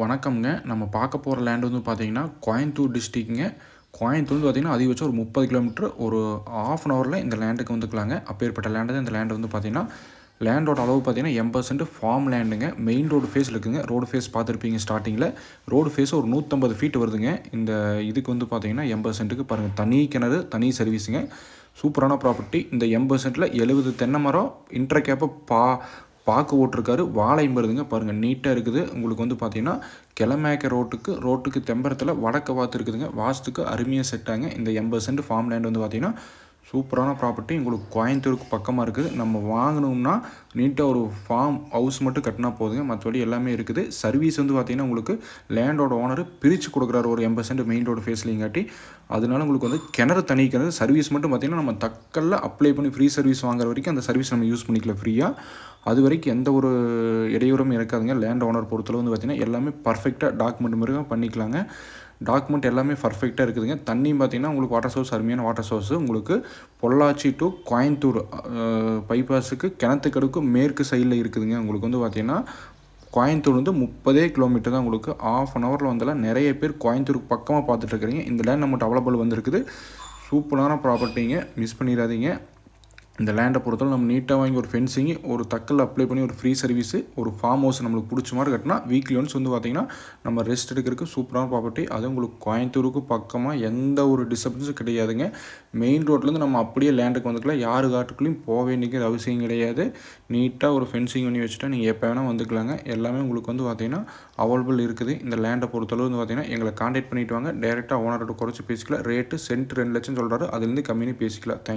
வணக்கம்ங்க. நம்ம பார்க்க போகிற லேண்ட் வந்து பார்த்தீங்கன்னா கோயம்புத்தூர் டிஸ்ட்ரிக்ங்க கோயம்புத்தூர் வந்து பார்த்தீங்கன்னா அதிகபட்சம் ஒரு முப்பது கிலோமீட்டர் ஒரு ஆஃப் அன் ஹவரில் இந்த லேண்டுக்கு வந்துக்கலாங்க. அப்பேற்பட்ட லேண்டு தான் இந்த லேண்டு வந்து பார்த்தீங்கன்னா லேண்டோட அளவு பார்த்தீங்கன்னா எண்பது ஃபார்ம் லேண்டுங்க மெயின் ரோடு ஃபேஸ் இருக்குங்க. ரோடு ஃபேஸ் பார்த்துருப்பீங்க ஸ்டார்டிங்கில் ரோடு ஃபேஸ் ஒரு நூற்றம்பது ஃபீட் வருதுங்க. இந்த இதுக்கு வந்து பார்த்தீங்கன்னா எண்பது சென்ட்டுக்கு பாருங்கள் தனி கிணறு தனி சர்வீஸுங்க சூப்பரான ப்ராப்பர்ட்டி இந்த எண்பது சென்ட்டில் எழுபது தென்னை மரம் இன்டர் கேப்பை பா பாக்கு ஓட்டிருக்காரு. வாழை வருதுங்க பாருங்கள் நீட்டாக இருக்குது. உங்களுக்கு வந்து பார்த்தீங்கன்னா கிளமேக்க ரோட்டுக்கு ரோட்டுக்கு தெம்பரத்தில் வடக்க வாத்து இருக்குதுங்க. வாஸ்துக்கு அருமையாக செட்டாங்க இந்த எண்பது சென்ட் ஃபார்ம் லேண்ட் வந்து பார்த்தீங்கன்னா சூப்பரான ப்ராப்பர்ட்டி உங்களுக்கு கோயம்புத்தூருக்கு பக்கமாக இருக்குது. நம்ம வாங்கினோம்னா நீட்டாக ஒரு ஃபார்ம் ஹவுஸ் மட்டும் கட்டினா போதுங்க. மற்றபடி எல்லாமே இருக்குது. சர்வீஸ் வந்து பார்த்திங்கன்னா உங்களுக்கு லேண்டோட ஓனர் பிரித்து கொடுக்குறாரு. ஒரு எம்பர்சன்ட் மெயின் ரோடு ஃபேஸ்லிங்காட்டி அதனால உங்களுக்கு வந்து கிணறு தனி கிணறு. சர்வீஸ் மட்டும் பார்த்திங்கன்னா நம்ம தக்கல்ல அப்ளை பண்ணி ஃப்ரீ சர்வீஸ் வாங்குற வரைக்கும் அந்த சர்வீஸ் நம்ம யூஸ் பண்ணிக்கலாம் ஃப்ரீயாக அது வரைக்கும் எந்த ஒரு இடையூறும் இருக்காதுங்க. லேண்ட் ஓனர் பொறுத்தளவு வந்து பார்த்திங்கன்னா எல்லாமே பர்ஃபெக்டாக டாக்குமெண்ட் மாதிரி பண்ணிக்கலாங்க. டாக்குமெண்ட் எல்லாமே பர்ஃபெக்டாக இருக்குதுங்க. தண்ணியும் பார்த்திங்கன்னா உங்களுக்கு வாட்டர் சோர்ஸ் அருமையான வாட்டர் சோர்ஸ் உங்களுக்கு பொள்ளாச்சி டு கோயம்புத்தூர் பைபாஸுக்கு கிணத்துக்கடுக்கு மேற்கு சைடில் இருக்குதுங்க. உங்களுக்கு வந்து பார்த்திங்கன்னா கோயம்புத்தூர் வந்து முப்பதே கிலோமீட்டர் தான் உங்களுக்கு. ஆஃப் அன் ஹவரில் வந்தாலும் நிறைய பேர் கோயம்புத்தூருக்கு பக்கமாக பார்த்துட்ருக்குறீங்க இந்த லேண்ட் நம்மகிட்ட அவைலபிள் வந்திருக்குது. சூப்பரான ப்ராப்பர்ட்டிங்க மிஸ் பண்ணிடாதீங்க. இந்த லேண்டை பொறுத்தவரை நம்ம நீட்டாக வாங்கி ஒரு ஃபென்சிங்கு ஒரு தக்கல் அப்ளை பண்ணி ஒரு ஃப்ரீ சர்வீஸு ஒரு ஃபார்ம் ஹவுஸ் நம்மளுக்கு பிடிச்ச மாதிரி கட்டினா வீக்லி ஒன்ஸ் வந்து பார்த்திங்கன்னா நம்ம ரெஸ்ட் எடுக்கிறதுக்கு சூப்பரான ப்ராப்பர்ட்டி அது உங்களுக்கு கோயம்புத்தூருக்கு பக்கமாக எந்த ஒரு டிஸ்டர்பன்ஸும் கிடையாதுங்க. மெயின் ரோட்லேருந்து நம்ம அப்படியே லேண்டுக்கு வந்துக்கலாம். யார் காட்டுக்குள்ளேயும் போக வேண்டிய அவசியம் கிடையாது. நீட்டாக ஒரு ஃபென்சிங் பண்ணி வச்சுட்டா நீங்கள் எப்போ வேணால் வந்துக்கலாங்க. எல்லாமே உங்களுக்கு வந்து பார்த்திங்கன்னா அவைலபிள் இருக்குது. இந்த லேண்டை பொறுத்தளவு வந்து பார்த்திங்கன்னா எங்களை காண்டாக்ட் பண்ணிவிட்டு வாங்க. டேரெக்டாக ஓனர்கிட்ட குறைச்சி பேசிக்கலாம். ரேட்டு சென்ட் ரெண்டு லட்சம் சொல்கிறாரு அதுலேருந்து கம்மியாக பேசிக்கலாம். தேங்க்